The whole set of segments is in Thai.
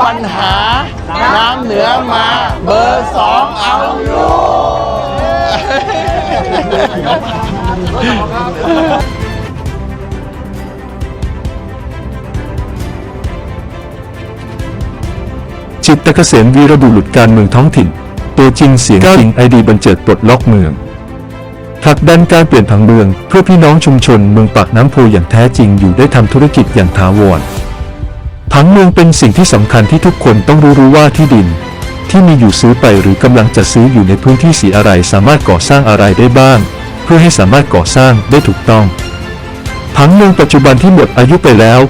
ปัญหา น้ำเหนือมา เบอร์สองเอาอยู่จิตตะเกษมวีรบุรุษการเมืองท้องถิ่น ตัวจริงเสียงจริงไอดีบันเจิดปลดล็อกเมืองผลักดันการเปลี่ยนผังเมือง เพื่อพี่น้องชุมชนเมืองปากน้ำโพอย่างแท้จริงอยู่ได้ทำธุรกิจอย่างถาวร ผังเมืองเป็นสิ่งที่สำคัญที่ทุกคนต้องรู้รู้ว่าที่ดิน ที่มีอยู่ซื้อไปหรือกำลังจะซื้ออยู่ในพื้นที่สีอะไรสามารถก่อสร้างอะไรได้บ้าง เพื่อให้สามารถก่อสร้างได้ถูกต้องผังเมืองปัจจุบันที่หมดอายุไปแล้ว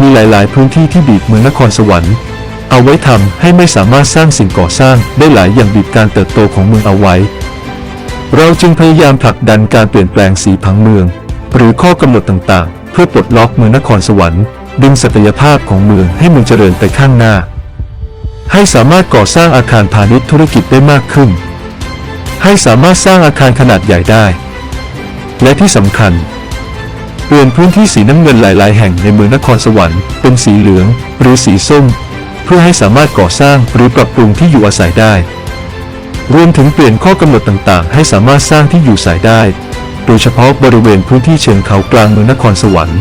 มีหลาย ๆ พื้นที่ที่บีบเมืองนครสวรรค์เอาไว้ทำให้ไม่สามารถสร้างสิ่งก่อสร้างได้หลายอย่างบีบการเติบโตของเมืองเอาไว้ เราจึงพยายามผลักดันการเปลี่ยนแปลงสีผังเมือง หรือข้อกำหนดต่าง ๆ เพื่อปลดล็อกเมืองนครสวรรค์ ดึงศักยภาพของเมืองให้เมืองเจริญไปข้างหน้า ให้สามารถก่อสร้างอาคารพาณิชย์ธุรกิจได้มากขึ้น ให้สามารถสร้างอาคารขนาดใหญ่ได้ และที่สำคัญเปลี่ยนพื้นที่สีน้ำเงินหลาย ๆ แห่งในเมืองนครสวรรค์เป็นสีเหลืองหรือสีส้ม เพื่อให้สามารถก่อสร้างหรือปรับปรุงที่อยู่อาศัยได้ รวมถึงเปลี่ยนข้อกำหนดต่าง ๆ ให้สามารถสร้างที่อยู่อาศัยได้ โดยเฉพาะบริเวณพื้นที่เชิงเขากลางเมืองนครสวรรค์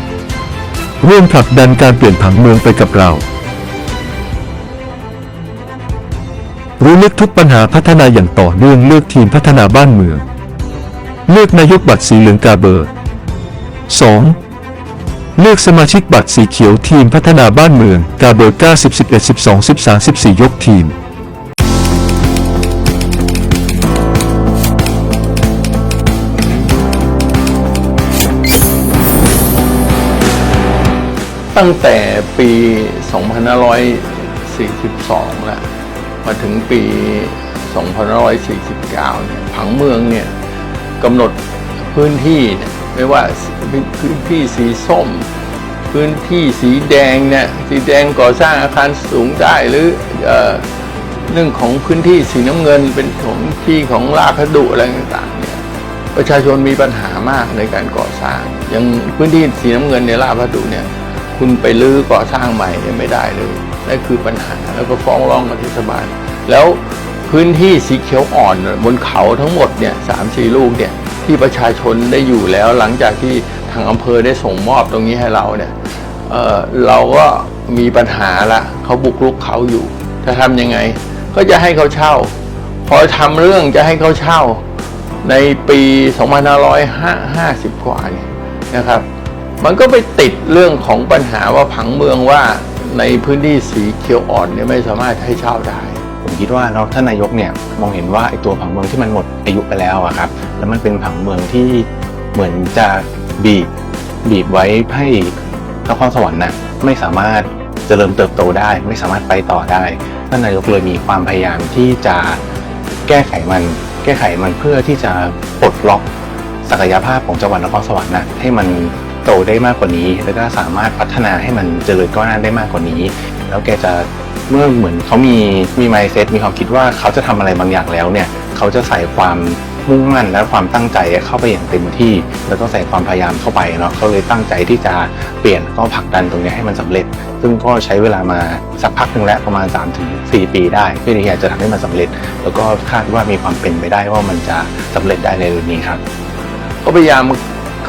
ร่วมผลักดันการเปลี่ยนผังเมืองไปกับเรา รู้ลึกทุกปัญหาพัฒนาอย่างต่อเนื่องเลือกทีมพัฒนาบ้านเมือง เลือกนายกบัตรสีเหลืองกาเบอร์ 2. เลือกสมาชิกบัตรสีเขียวทีมพัฒนาบ้านเมืองกาเบอร์9 11 12 13 14 ยกทีม ตั้งแต่ปี 2542 แล้ว มาถึงปี 2549 เนี่ย ผังเมืองเนี่ยกำหนดพื้นที่เนี่ยไม่ว่าพื้นที่สีส้ม พื้นที่สีแดงเนี่ย สีแดงก่อสร้างอาคารสูงได้หรือเออเรื่องของพื้นที่สีน้ำเงินเป็นของที่ของราคดุอะไรต่างๆเนี่ยประชาชนมีปัญหามากในการก่อสร้างอย่างพื้นที่สีน้ำเงินในลาดพระดุเนี่ย คุณไปลื้อก่อสร้างใหม่เนี่ยไม่ได้เลยนั่นคือปัญหาแล้วก็ฟ้องร้องกับเทศบาล แล้วพื้นที่สีเขียวอ่อนบนเขาทั้งหมดเนี่ยสามสี่ลูกเนี่ยที่ประชาชนได้อยู่แล้วหลังจากที่ทางอำเภอได้ส่งมอบตรงนี้ให้เราเนี่ยเออเราก็มีปัญหาละเขาบุกรุกเขาอยู่ จะทำยังไง ก็จะให้เขาเช่า พอทำเรื่องจะให้เขาเช่าในปี 2550 กว่าเนี่ยนะครับ มันก็ไปติดเรื่องของปัญหาว่าผังเมืองว่าในพื้นที่สีเขียวอ่อนเนี่ยไม่สามารถให้เช่าได้ ผมคิดว่าเนาะท่านนายกเนี่ยมองเห็นว่าไอ้ตัวผังเมืองที่มันหมดอายุไปแล้วอะครับแล้วมันเป็นผังเมืองที่เหมือนจะบีบบีบไว้ให้นครสวรรค์น่ะไม่สามารถเจริญเติบโตได้ ไม่สามารถไปต่อได้ท่านนายกเลยมีความพยายามที่จะแก้ไขมัน แก้ไขมันเพื่อที่จะปลดล็อกศักยภาพของจังหวัดนครสวรรค์น่ะให้มัน โตได้มากกว่านี้ แล้วก็สามารถพัฒนาให้มันเจริญก้าวหน้าได้มากกว่านี้ แล้วแกจะเมื่อเหมือนเขามีมี mindset มีความคิดว่าเขาจะทำอะไรบางอย่างแล้วเนี่ยเขาจะใส่ความมุ่งมั่นและความตั้งใจเข้าไปอย่างเต็มที่ แล้วก็ใส่ความพยายามเข้าไปเนาะเขาเลยตั้งใจที่จะเปลี่ยนแล้วก็ผลักดันตรงนี้ให้มันสำเร็จ ซึ่งก็ใช้เวลามาสักพักหนึ่งแล้วประมาณ 3-4 ปีได้เพื่อที่จะทำให้มันสำเร็จ แล้วก็คาดว่ามีความเป็นไปได้ว่ามันจะสำเร็จได้ในเร็วนี้ครับ ก็พยายาม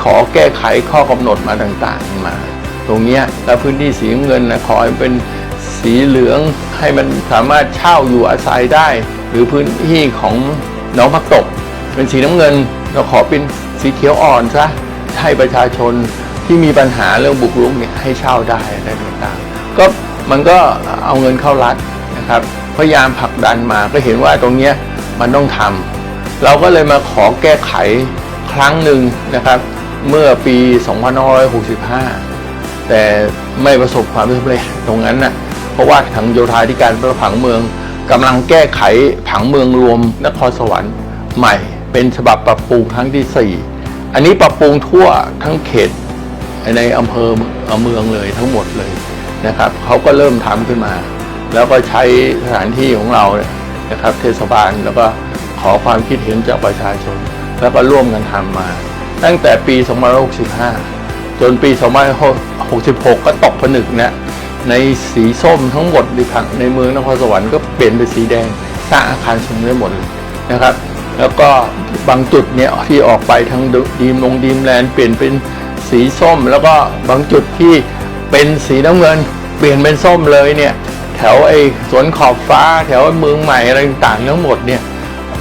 ขอแก้ไขข้อกำหนดมาต่างๆมา ตรงนี้แล้วพื้นที่สีเงินนะขอให้เป็นสีเหลืองให้มันสามารถเช่าอยู่อาศัยได้ หรือพื้นที่ของหนองผักตก เป็นสีน้ำเงินเราขอเป็นสีเขียวอ่อนซะให้ประชาชนที่มีปัญหาเรื่องบุกรุกเนี่ยให้เช่าได้อะไรต่างๆก็มันก็เอาเงินเข้ารัฐนะครับพยายามผลักดันมาก็เห็นว่าตรงนี้มันต้องทำเราก็เลยมาขอแก้ไขครั้งหนึ่งนะครับ เมื่อปี 2565 แต่ไม่ประสบความสำเร็จตรงนั้นนะ่ะเพราะว่าทางโยธาธิการประผังเมืองกำลังแก้ไขผังเมืองรวมนครสวรรค์ใหม่ เป็นฉบับปรับปรุงครั้งที่ 4 อันนี้ปรับปรุงทั่วทั้งเขตในอำเภอเมืองเลยทั้งหมดเลยนะครับเขาก็เริ่มทำขึ้นมา แล้วก็ใช้สถานที่ของเราเนี่ยนะครับเทศบาลแล้วก็ขอความคิดเห็นจากประชาชน แล้วก็ร่วมกันทำมา ตั้งแต่ปี 2565 จนปี 2566 ก็ตกผนึกนะในสีส้มทั้งหมดในผังในเมืองนครสวรรค์ก็เปลี่ยนเป็นสีแดงสร้างอาคารสูงได้หมดเลยนะครับ แล้วก็บางจุดเนี่ยที่ออกไปทางดีมลงดีมแลนด์เปลี่ยนเป็นสีส้ม แล้วก็บางจุดที่เป็นสีน้ำเงิน เปลี่ยนเป็นส้มเลยเนี่ยแถวไอ้สวนขอบฟ้า แถวเมืองใหม่อะไรต่างๆทั้งหมดเนี่ย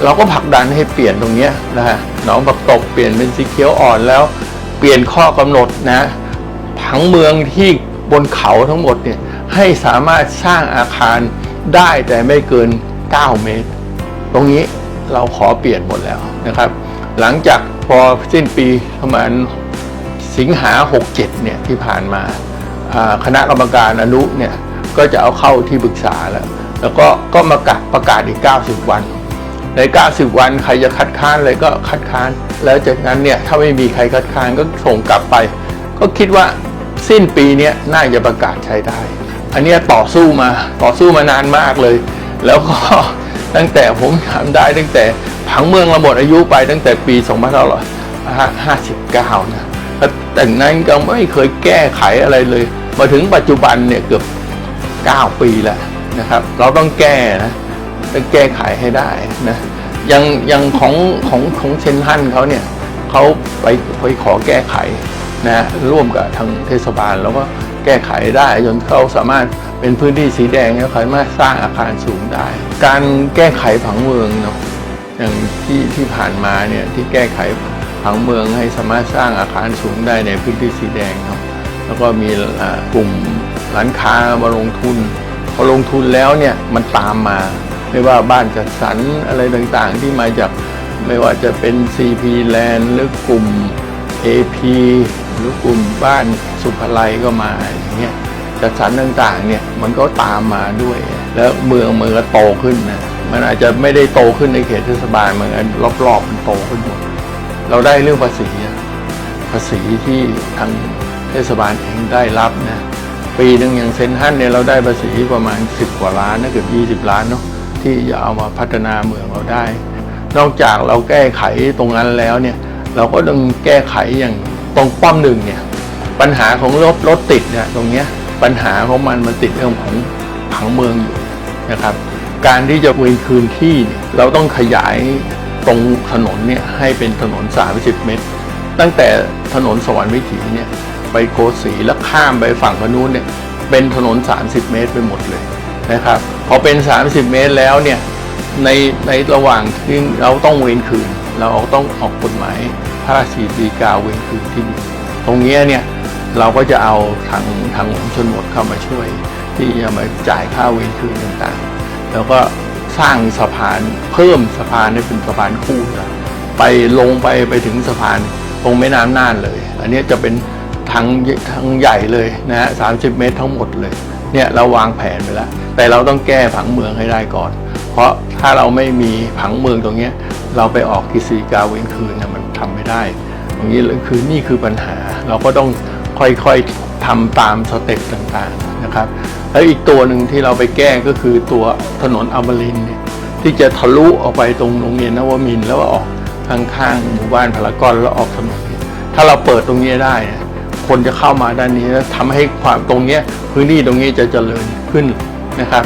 เราก็ผลักดันให้เปลี่ยนตรงเนี้ยนะฮะ นองปักตกเปลี่ยนเป็นสีเขียวอ่อนแล้ว เปลี่ยนข้อกำหนดนะผังเมืองที่บนเขาทั้งหมดเนี่ยให้สามารถสร้างอาคารได้แต่ไม่เกิน 9 เมตร ตรงนี้เราขอเปลี่ยนหมดแล้วนะครับ หลังจากพอสิ้นปีประมาณสิงหา 67 เนี่ยที่ผ่านมาคณะกรรมการอนุเนี่ยก็จะเอาเข้าที่ปรึกษาแล้ว แล้วก็ก็มาประกาศประกาศอีก 90 วัน ใน 90 วันใครจะคัดค้านอะไรก็คัดค้าน แล้วจากนั้นเนี่ยถ้าไม่มีใครคัดค้านก็ส่งกลับไป ก็คิดว่าสิ้นปีเนี้ยน่าจะประกาศใช้ได้ อันนี้ต่อสู้มาต่อสู้มานานมากเลย แล้วก็ตั้งแต่ผมทำได้ตั้งแต่ผังเมืองราหมดอายุไปตั้งแต่ปี 2559 นะแต่นั้นก็ไม่เคยแก้ไขอะไรเลย มาถึงปัจจุบันเนี่ยเกือบ 9 ปีแล้วนะครับ เราต้องแก้นะ แก้ไขให้ได้นะยังยังของของของเชนทันเขาเนี่ยเขาไปไปขอแก้ไขนะร่วมกับทางเทศบาลแล้วก็แก้ไขได้จนเขาสามารถเป็นพื้นที่สีแดงแล้วเขาสามารถสร้างอาคารสูงได้ การแก้ไขผังเมืองเนาะอย่างที่ที่ผ่านมาเนี่ยที่แก้ไขผังเมืองให้สามารถสร้างอาคารสูงได้ในพื้นที่สีแดงเนาะแล้วก็มีกลุ่มร้านค้ามาลงทุนพอลงทุนแล้วเนี่ยมันตามมา ไม่ว่าบ้านจัดสรรอะไรต่างๆ ที่มาจากไม่ว่าจะเป็น CP Land หรือกลุ่ม AP หรือกลุ่มบ้านสุภไลก็มาอย่างเงี้ยจัดสรรต่างๆเนี่ยมันก็ตามมาด้วย แล้วเมืองมันก็โตขึ้นนะมันอาจจะไม่ได้โตขึ้นในเขตเทศบาลเหมือนรอบๆมันโตขึ้นหมดเราได้เรื่องภาษีภาษีที่ทางเทศบาลเองได้รับนะปีหนึ่งอย่างเซนทรันเนี่ยเราได้ภาษีประมาณ 10 กว่าล้านนะเกือบ20 ล้านเนาะ ที่จะเอามาพัฒนาเมืองเราได้ นอกจากเราแก้ไขตรงนั้นแล้วเนี่ยเราก็ต้องแก้ไขอย่างตรงป้อมหนึ่งเนี่ยปัญหาของรถรถติดเนี่ยตรงเนี้ยปัญหาของมันมันติดเรื่องของผังเมืองอยู่นะครับการที่จะเวนคืนที่เราต้องขยายตรงถนนเนี่ยให้เป็นถนน 30 เมตร ตั้งแต่ถนนสวรรค์วิถีเนี่ยไปโกสีแล้วข้ามไปฝั่งพนู้นเนี่ยเป็นถนน 30 เมตรไปหมดเลย นะครับ พอเป็น 30 เมตรแล้วเนี่ยในในระหว่างที่เราต้องเว้นคืน เราต้องออกกฎหมายพระราชดีกาเว้นคืนที่ดินตรงเนี้ยเนี่ยเราก็จะเอาทางทางหลวงชนบทเข้ามาช่วย ที่จะมาจ่ายค่าเว้นคืนต่างๆ แล้วก็สร้างสะพานเพิ่มสะพานให้เป็นสะพานคู่นะไปลงไปไปถึงสะพานตรงแม่น้ำน่านเลย อันนี้จะเป็นทางทางใหญ่เลยนะฮะสามสิบเมตรทั้งหมดเลยเนี่ยเราวางแผนไปแล้ว แต่เราต้องแก้ผังเมืองให้ได้ก่อน เพราะถ้าเราไม่มีผังเมืองตรงนี้เราไปออกกิสีกาเวนคืนนะมันทำไม่ได้ ตรงนี้คือนี่คือปัญหา เราก็ต้องค่อยๆทำตามสเต็ปต่างๆนะครับ แล้วอีกตัวหนึ่งที่เราไปแก้ก็คือตัวถนนอมรินเนี่ยที่จะทะลุออกไปตรงโรงเรียนนวมินแล้วออกข้างๆหมู่บ้านพารากอนแล้วออกถนนถ้าเราเปิดตรงนี้ได้ คนจะเข้ามาด้านนี้แล้วทำให้ความตรงนี้พื้นที่ตรงนี้จะเจริญขึ้น นะครับ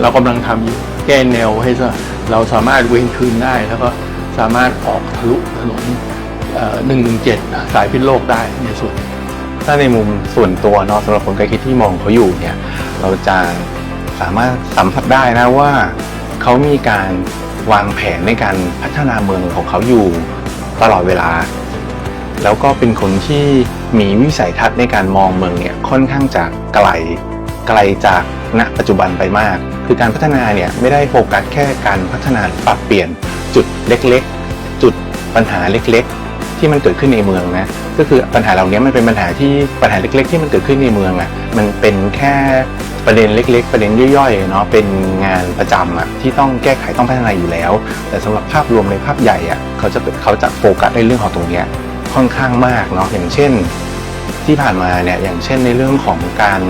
เรากำลังทำอยู่แก้แนวให้ซะเราสามารถเว้นคืนได้ แล้วก็สามารถออกทะลุถนนหนึ่งหนึ่งเจ็ดสายพิษโลกได้ในส่วนถ้าในมุมส่วนตัวเนาะสำหรับคนใกล้คิดที่มองเขาอยู่เนี่ย เราจะสามารถสัมผัสได้นะว่าเขามีการวางแผนในการพัฒนาเมืองของเขาอยู่ตลอดเวลา แล้วก็เป็นคนที่มีวิสัยทัศน์ในการมองเมืองเนี่ยค่อนข้างจะไกล ไกลจากณปัจจุบันไปมาก คือการพัฒนาเนี่ยไม่ได้โฟกัสแค่การพัฒนาปรับเปลี่ยนจุดเล็กๆ จุดปัญหาเล็กๆ ที่มันเกิดขึ้นในเมืองนะก็คือปัญหาเหล่านี้มันเป็นปัญหาที่ปัญหาเล็ก ๆ ที่มันเกิดขึ้นในเมืองอะมันเป็นแค่ประเด็นเล็ก ๆ ประเด็นย่อยๆเนาะเป็นงานประจำอะที่ต้องแก้ไขต้องพัฒนาอยู่แล้ว แต่สำหรับภาพรวมในภาพใหญ่อะเขาจะเขาจะโฟกัสในเรื่องของตรงเนี้ยค่อนข้างมากเนาะอย่างเช่น ที่ผ่านมาเนี่ยอย่างเช่นในเรื่องของการ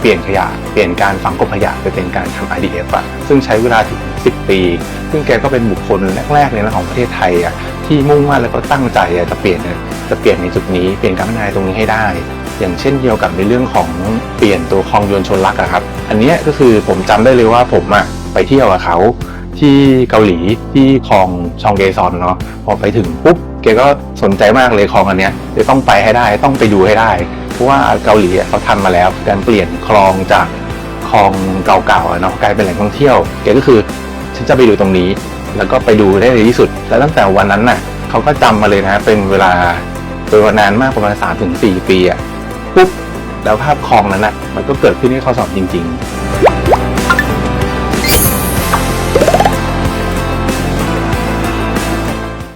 เปลี่ยนขยะ เปลี่ยนการฝังกบขยะไปเป็นการทำ IDF อะซึ่งใช้เวลาถึง 10 ปี ซึ่งแกก็เป็นบุคคลแรกๆเลยนะของประเทศไทยอะที่มุ่งมั่นแล้วก็ตั้งใจอะจะเปลี่ยนจะเปลี่ยนในจุดนี้เปลี่ยนการพัฒนาตรงนี้ให้ได้ อย่างเช่นเกี่ยวกับในเรื่องของเปลี่ยนตัวคลองยนชนลักอะครับ อันนี้ก็คือผมจำได้เลยว่าผมอะไปเที่ยวกับเขาที่เกาหลีที่คลองชองเกซอนเนาะพอไปถึงปุ๊บ แกก็สนใจมากเลยคลองอันเนี้ยจะต้องไปให้ได้ต้องไปดูให้ได้ เพราะว่าเกาหลีเขาทำมาแล้วการเปลี่ยนคลองจากคลองเก่าๆอะเนาะกลายเป็นแหล่งท่องเที่ยวแกก็คือฉันจะไปดูตรงนี้ แล้วก็ไปดูได้ในที่สุด แล้วตั้งแต่วันนั้นน่ะเขาก็จำมาเลยนะเป็นเวลาเป็นเวลานานมากประมาณ3-4ถึงสปีอะปุ๊บแล้วภาพคลองนั้นน่ะมันก็เกิดขึ้นให้เขาสอบจริง ๆ